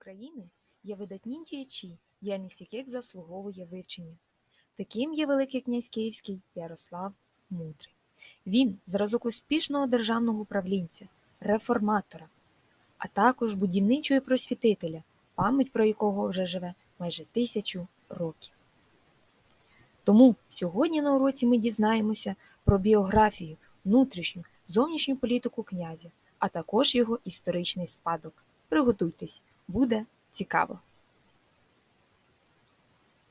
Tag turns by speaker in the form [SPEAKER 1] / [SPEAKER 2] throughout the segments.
[SPEAKER 1] України є видатні діячі, діяльність яких заслуговує вивчення. Таким є Великий князь Київський Ярослав Мудрий. Він зразок успішного державного управлінця, реформатора, а також будівничого просвітителя, пам'ять про якого вже живе майже тисячу років. Тому сьогодні на уроці ми дізнаємося про біографію, внутрішню, зовнішню політику князя, а також його історичний спадок. Приготуйтесь, буде цікаво.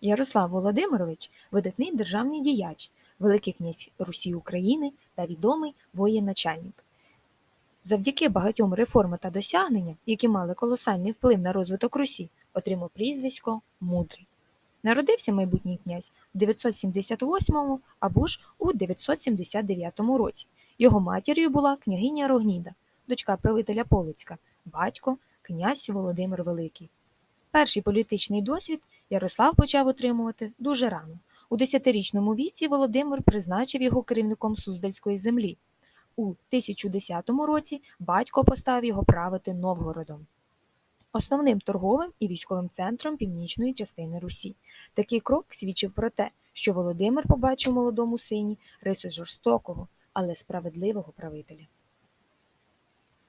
[SPEAKER 1] Ярослав Володимирович видатний державний діяч, великий князь Русі України та відомий воєначальник. Завдяки багатьом реформам та досягненням, які мали колосальний вплив на розвиток Русі, отримав прізвисько Мудрий. Народився майбутній князь в 978 або ж у 979 році. Його матір'ю була княгиня Рогніда, дочка правителя Полоцька, батько князь Володимир Великий. Перший політичний досвід Ярослав почав отримувати дуже рано. У 10-річному віці Володимир призначив його керівником Суздальської землі. У 1010 році батько поставив його правити Новгородом, основним торговим і військовим центром північної частини Русі. Такий крок свідчив про те, що Володимир побачив молодому сині риси жорстокого, але справедливого правителя.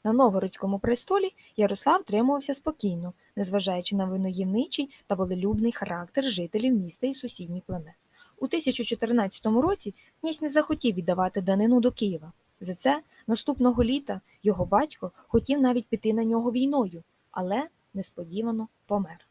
[SPEAKER 1] На Новгородському престолі Ярослав тримувався спокійно, незважаючи на виноївничий та волелюбний характер жителів міста і сусідніх племен. У 1014 році князь не захотів віддавати данину до Києва. За це наступного літа його батько хотів навіть піти на нього війною, але несподівано помер.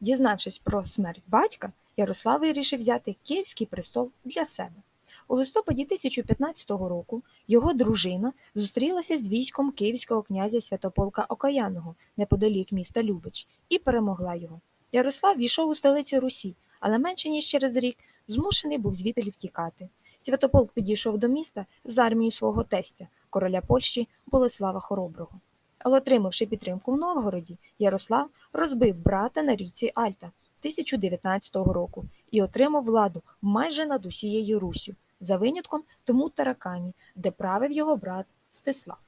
[SPEAKER 1] Дізнавшись про смерть батька, Ярослав вирішив взяти Київський престол для себе. У листопаді 1015 року його дружина зустрілася з військом київського князя Святополка Окаяного неподалік міста Любич і перемогла його. Ярослав війшов у столицю Русі, але менше ніж через рік змушений був звідти втікати. Святополк підійшов до міста з армією свого тестя, короля Польщі Болеслава Хороброго. Але отримавши підтримку в Новгороді, Ярослав розбив брата на річці Альта 1019 року і отримав владу майже над усією Руссю, за винятком тому Таракані, де правив його брат Стислав.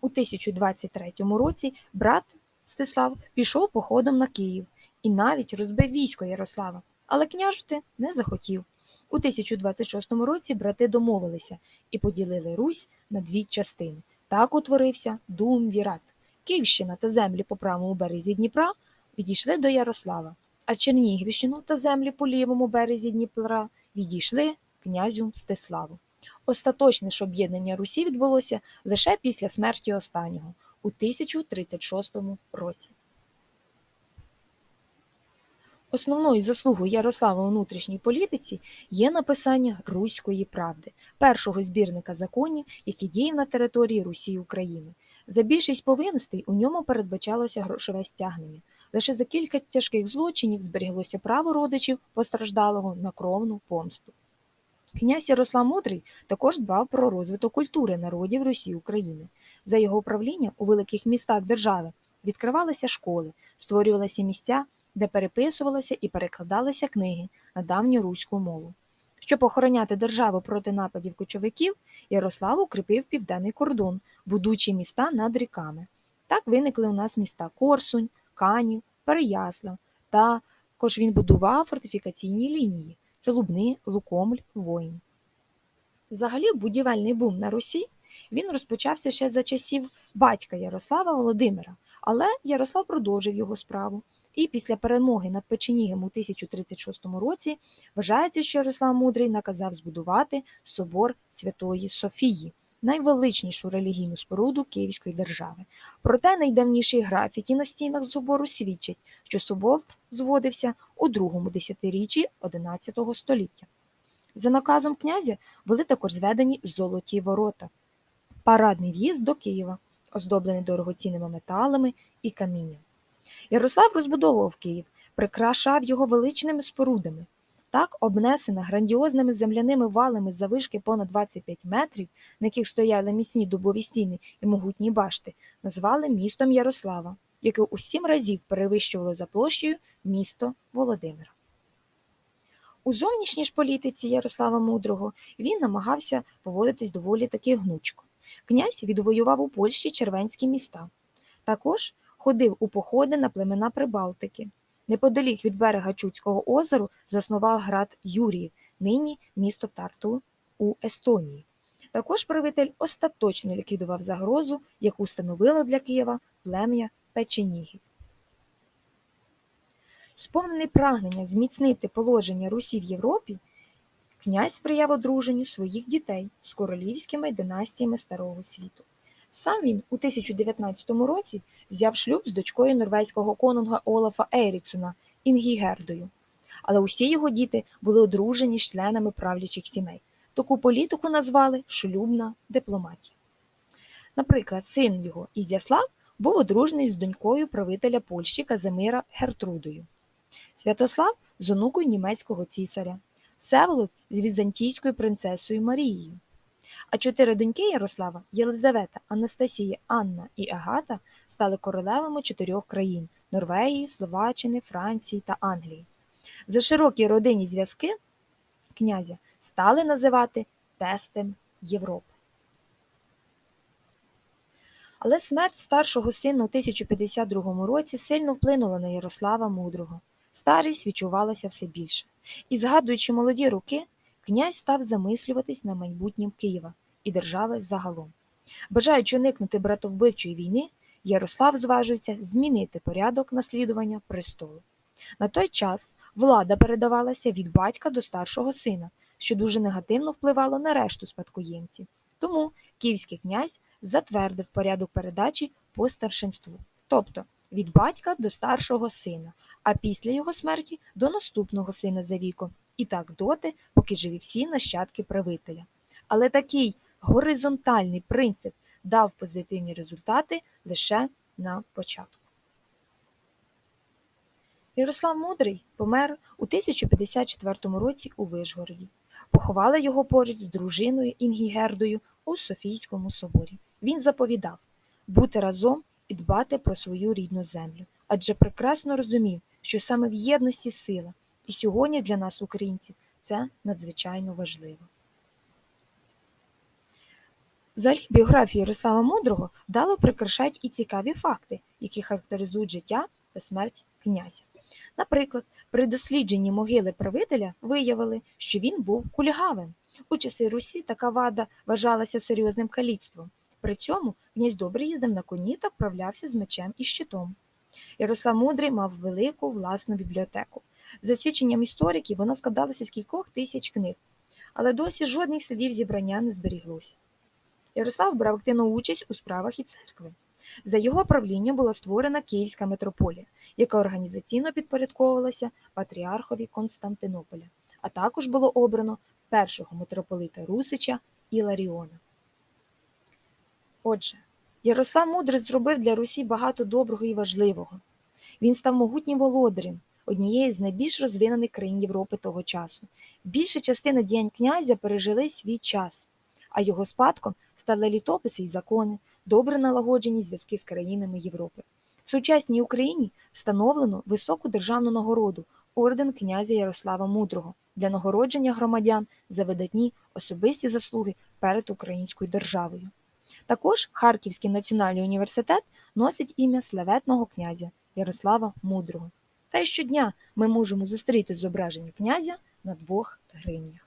[SPEAKER 1] У 1023 році брат Стислав пішов походом на Київ і навіть розбив військо Ярослава, але княжити не захотів. У 1026 році брати домовилися і поділили Русь на дві частини. Так утворився Думвірат. Київщина та землі по правому березі Дніпра відійшли до Ярослава, а Чернігівщину та землі по лівому березі Дніпра відійшли князю Стиславу. Остаточне ж об'єднання Русі відбулося лише після смерті останнього у 1036 році. Основною заслугою Ярослава у внутрішній політиці є написання Руської правди, першого збірника законів, який діяв на території Русі і України. За більшість повинностей у ньому передбачалося грошове стягнення. Лише за кілька тяжких злочинів зберіглося право родичів постраждалого на кровну помсту. Князь Ярослав Мудрий також дбав про розвиток культури народів Русі України. За його управління у великих містах держави відкривалися школи, створювалися місця, де переписувалися і перекладалися книги на давню руську мову. Щоб охороняти державу проти нападів кочовиків, Ярослав укріпив південний кордон, будучи міста над ріками. Так виникли у нас міста Корсунь, Канів, Переяслав. Також він будував фортифікаційні лінії це Лубни, Лукомль, Воїн. Взагалі, будівельний бум на Русі він розпочався ще за часів батька Ярослава Володимира, але Ярослав продовжив його справу. І після перемоги над Печенігом у 1036 році вважається, що Ярослав Мудрий наказав збудувати собор Святої Софії, найвеличнішу релігійну споруду Київської держави. Проте найдавніші графіті на стінах собору свідчать, що собор зводився у другому десятиріччі XI століття. За наказом князя були також зведені золоті ворота, парадний в'їзд до Києва, оздоблений дорогоцінними металами і камінням. Ярослав розбудовував Київ, прикрашав його величними спорудами. Так, обнесена грандіозними земляними валами завишки понад 25 метрів, на яких стояли міцні дубові стіни і могутні башти, назвали містом Ярослава, яке у сім разів перевищувало за площею місто Володимира. У зовнішній ж політиці Ярослава Мудрого він намагався поводитись доволі таки гнучко. Князь відвоював у Польщі червенські міста. Також ходив у походи на племена Прибалтики. Неподалік від берега Чудського озеру заснував град Юріїв, нині місто Тарту у Естонії. Також правитель остаточно ліквідував загрозу, яку становило для Києва плем'я печенігів. Сповнений прагнення зміцнити положення Русі в Європі, князь сприяв одруженню своїх дітей з королівськими династіями Старого світу. Сам він у 1019 році взяв шлюб з дочкою норвезького конунга Олафа Еріксона Інгігердою, але усі його діти були одружені з членами правлячих сімей. Таку політику назвали шлюбна дипломатія. Наприклад, син його Ізяслав був одружений з донькою правителя Польщі Казимира Гертрудою, Святослав з онукою німецького цісаря, Всеволод з візантійською принцесою Марією. А чотири доньки Ярослава Єлизавета, Анастасія, Анна і Агата стали королевами чотирьох країн Норвегії, Словаччини, Франції та Англії. За широкі родинні зв'язки князя стали називати тестем Європи. Але смерть старшого сина у 1052 році сильно вплинула на Ярослава Мудрого. Старість відчувалася все більше. І, згадуючи молоді роки, князь став замислюватись на майбутнім Києва і держави загалом. Бажаючи уникнути братовбивчої війни, Ярослав зважується змінити порядок наслідування престолу. На той час влада передавалася від батька до старшого сина, що дуже негативно впливало на решту спадкоємців. Тому київський князь затвердив порядок передачі по старшинству, тобто від батька до старшого сина, а після його смерті до наступного сина за віком, і так доти, поки живі всі нащадки правителя. Але такий горизонтальний принцип дав позитивні результати лише на початку. Ярослав Мудрий помер у 1054 році у Вишгороді. Поховали його поруч з дружиною Інгігердою у Софійському соборі. Він заповідав бути разом і дбати про свою рідну землю, адже прекрасно розумів, що саме в єдності сила, і сьогодні для нас, українців, це надзвичайно важливо. Взагалі, біографію Ярослава Мудрого вдало прикрашають і цікаві факти, які характеризують життя та смерть князя. Наприклад, при дослідженні могили правителя виявили, що він був кульгавим. У часи Русі така вада вважалася серйозним каліцтвом. При цьому князь добре їздив на коні та вправлявся з мечем і щитом. Ярослав Мудрий мав велику власну бібліотеку. За свідченням істориків, вона складалася з кількох тисяч книг, але досі жодних слідів зібрання не зберіглося. Ярослав брав активну участь у справах і церкви. За його правління була створена Київська митрополія, яка організаційно підпорядковувалася патріархові Константинополя, а також було обрано першого митрополита Русича Іларіона. Отже, Ярослав Мудрий зробив для Русі багато доброго і важливого. Він став могутнім володарем однієї з найбільш розвинених країн Європи того часу. Більша частина діянь князя пережили свій час, а його спадком стали літописи і закони, добре налагоджені зв'язки з країнами Європи. В сучасній Україні встановлено високу державну нагороду орден князя Ярослава Мудрого для нагородження громадян за видатні особисті заслуги перед українською державою. Також Харківський національний університет носить ім'я славетного князя Ярослава Мудрого. Та й щодня ми можемо зустріти зображення князя на двох гривнях.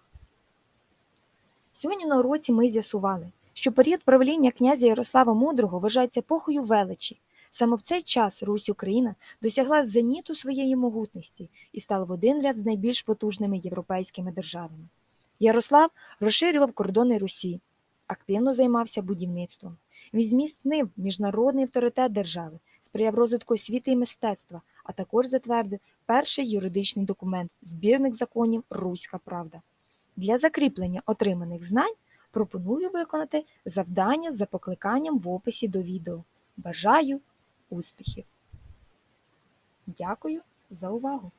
[SPEAKER 1] Сьогодні на уроці ми з'ясували, що період правління князя Ярослава Мудрого вважається епохою величі. Саме в цей час Русь Україна досягла зеніту своєї могутності і стала в один ряд з найбільш потужними європейськими державами. Ярослав розширював кордони Русі, активно займався будівництвом. Він зміцнив міжнародний авторитет держави, сприяв розвитку освіти і мистецтва, а також затвердив перший юридичний документ збірник законів Руська Правда. Для закріплення отриманих знань пропоную виконати завдання за покликанням в описі до відео. Бажаю успіхів! Дякую за увагу!